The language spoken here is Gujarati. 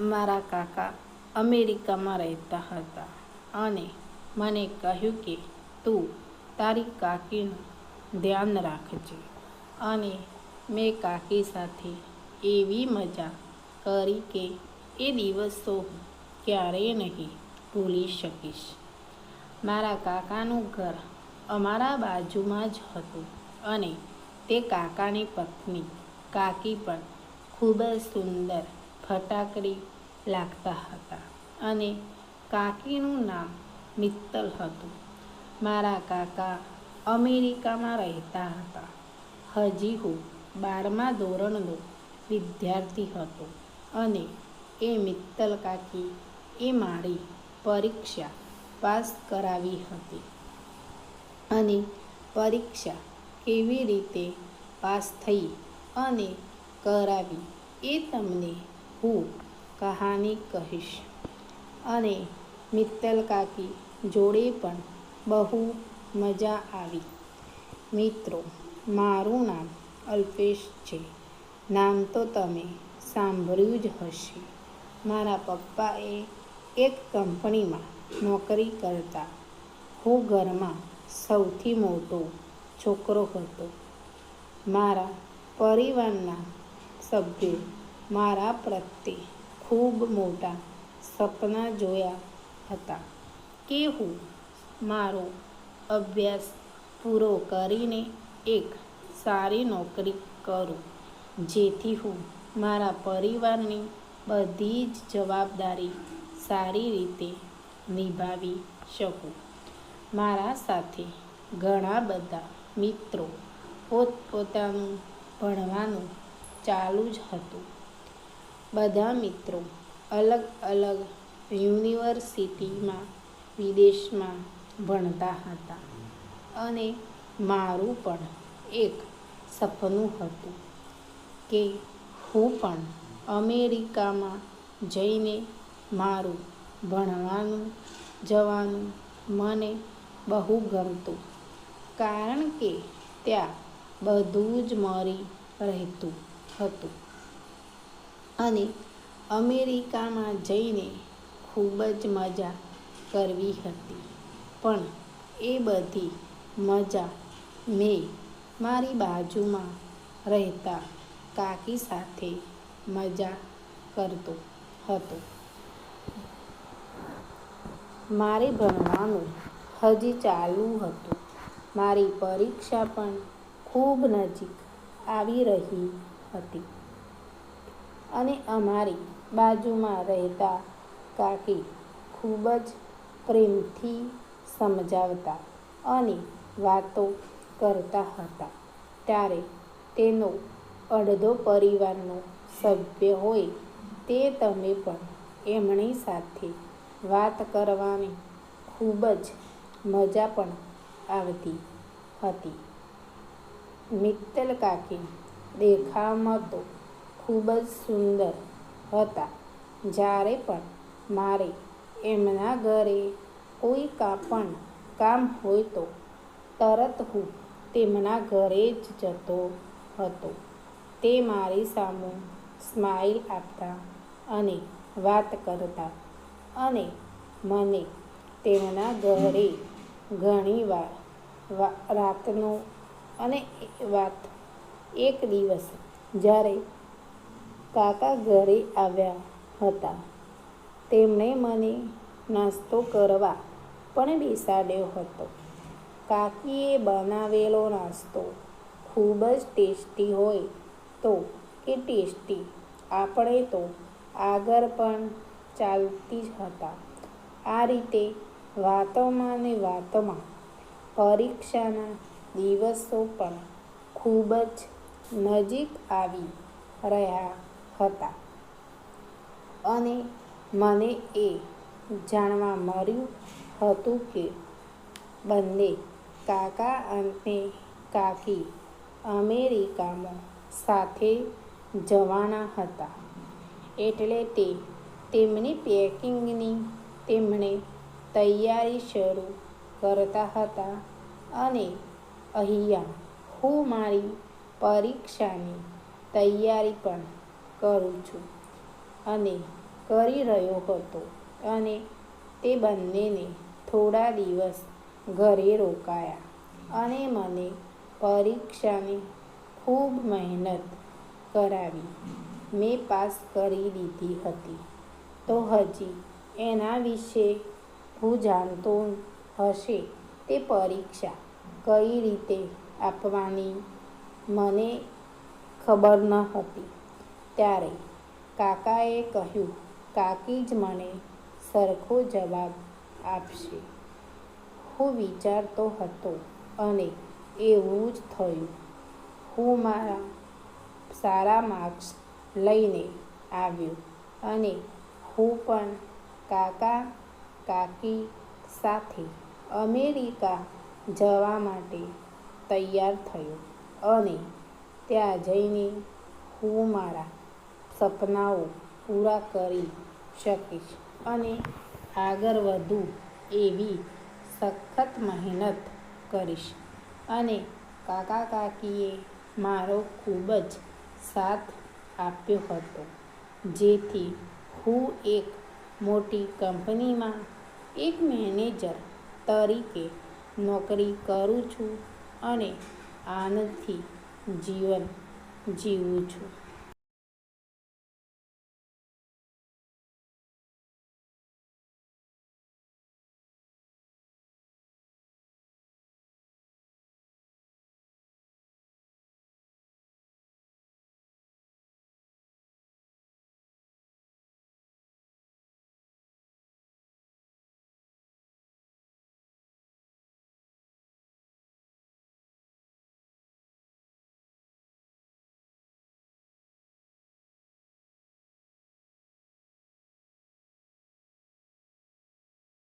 મારા કાકા અમેરિકામાં રહેતા હતા અને મને કહ્યું કે તું તારી કાકીનું ધ્યાન રાખજે અને મેં કાકી સાથે એવી મજા કરી કે એ દિવસો ક્યારેય નહીં ભૂલી શકીશ. મારા કાકાનું ઘર અમારા બાજુમાં જ હતું અને તે કાકાની પત્ની કાકી પણ ખૂબ જ સુંદર ફટાકડી લાગતા હતા અને કાકીનું નામ મિત્તલ હતું. મારા કાકા અમેરિકામાં રહેતા હતા. હજી હું બારમા ધોરણનો વિદ્યાર્થી હતો અને એ મિત્તલ કાકી એ મારી પરીક્ષા પાસ કરાવી હતી. અને પરીક્ષા કેવી રીતે પાસ થઈ અને કરાવી એ તમને હું કહાની કહીશ. અને મિત્તલ કાકી જોડે પણ બહુ મજા આવી. મિત્રો, મારું નામ અલ્પેશ છે. નામ તો તમે સાંભળ્યું જ હશે. મારા પપ્પાએ એક કંપનીમાં નોકરી કરતા. હું ઘરમાં સૌથી મોટો છોકરો હતો. મારા પરિવારના સભ્યો મારા પ્રત્યે ખૂબ મોટા સપના જોયા હતા કે હું મારો અભ્યાસ પૂરો કરીને એક સારી નોકરી કરું, જેથી હું મારા પરિવારની બધી જ જવાબદારી સારી રીતે નિભાવી શકું. મારા સાથે ઘણા બધા મિત્રો પોતપોતાનું ભણવાનું ચાલુ જ હતું. બધા મિત્રો અલગ અલગ યુનિવર્સિટીમાં વિદેશમાં ભણતા હતા. અને મારું પણ એક સપનું હતું કે હું પણ અમેરિકામાં જઈને મારું ભણવાનું જવાનું મને બહુ ગમતું. કારણ કે ત્યાં બધું જ મળી રહેતું હતું. અને અમેરિકામાં જઈને ખૂબ જ મજા કરવી હતી. પણ એ બધી મજા મેં મારી બાજુમાં રહેતા કાકી સાથે મજા કરતો હતો. મારે ભણવાનું હજી ચાલુ હતું. મારી પરીક્ષા પણ ખૂબ નજીક આવી રહી હતી. અને અમારી બાજુમાં રહેતા કાકી ખૂબ જ પ્રેમથી સમજાવતા અને વાતો કરતા હતા. ત્યારે તેનો અડધો પરિવારનો સભ્ય હોય તે તમે પણ એમની સાથે વાત કરવાની ખૂબ જ મજા પણ આવતી હતી. મિત્તલ કાકી દેખાવમાં તો ખૂબ જ સુંદર હતા. જ્યારે પણ મારે એમના ઘરે કોઈ કાપણ કામ હોય તો તરત હું તેમના ઘરે જ જતો હતો. તે મારી સામું સ્માઇલ આપતા અને વાત કરતા અને મને તેમના ઘરે ઘણીવાર રાતનો અને વાત એક દિવસ જ્યારે કાકા ઘરે આવ્યા હતા. તેમણે મને નાસ્તો કરવા પણ બેસાડ્યો હતો. કાકીએ બનાવેલો નાસ્તો ખૂબ જ ટેસ્ટી હોય તો કે ટેસ્ટી, આપણે તો આગળ પણ ચાલતી જ હતા. આ રીતે વાતોમાં ને વાતોમાં પરીક્ષાના દિવસો પણ ખૂબ જ નજીક આવી રહ્યા હતા. અને મને એ જાણવા મળ્યું હતું કે બંને કાકા અને કાકી અમેરિકામાં સાથે જવાના હતા. એટલે તે તેમની પેકિંગની તેમણે તૈયારી શરૂ કરતા હતા અને અહીંયા હું મારી પરીક્ષાની તૈયારી પણ કરું છું અને કરી રહ્યો હતો અને તે બંનેને થોડા દિવસ ઘરે રોકાયા અને મને પરીક્ષાની ખૂબ મહેનત કરાવી. મેં પાસ કરી દીધી હતી. તો હજી એના વિશે હું જાણતો હશે તે પરીક્ષા કઈ રીતે આપવાની મને ખબર ન હતી. ત્યારે કાકાએ કહ્યું, કાકી જ મને સરખો જવાબ આપશે. હું વિચારતો હતો, અને એવું જ થયું. હું મારા સારા માર્ક્સ લઈને આવ્યો અને હું પણ કાકા, કાકી સાથે અમેરિકા જવા માટે તૈયાર થયો અને ત્યાં જઈને હું મારા સપનાઓ પૂરા કરી શકીશ અને આગળ વધુ એવી સખત મહેનત કરીશ. અને કાકા કાકીએ મારો ખૂબ જ સાથ આપ્યો હતો, જેથી હું એક મોટી કંપનીમાં એક મેનેજર તરીકે નોકરી કરું છું અને આનંદથી જીવન જીવું છું.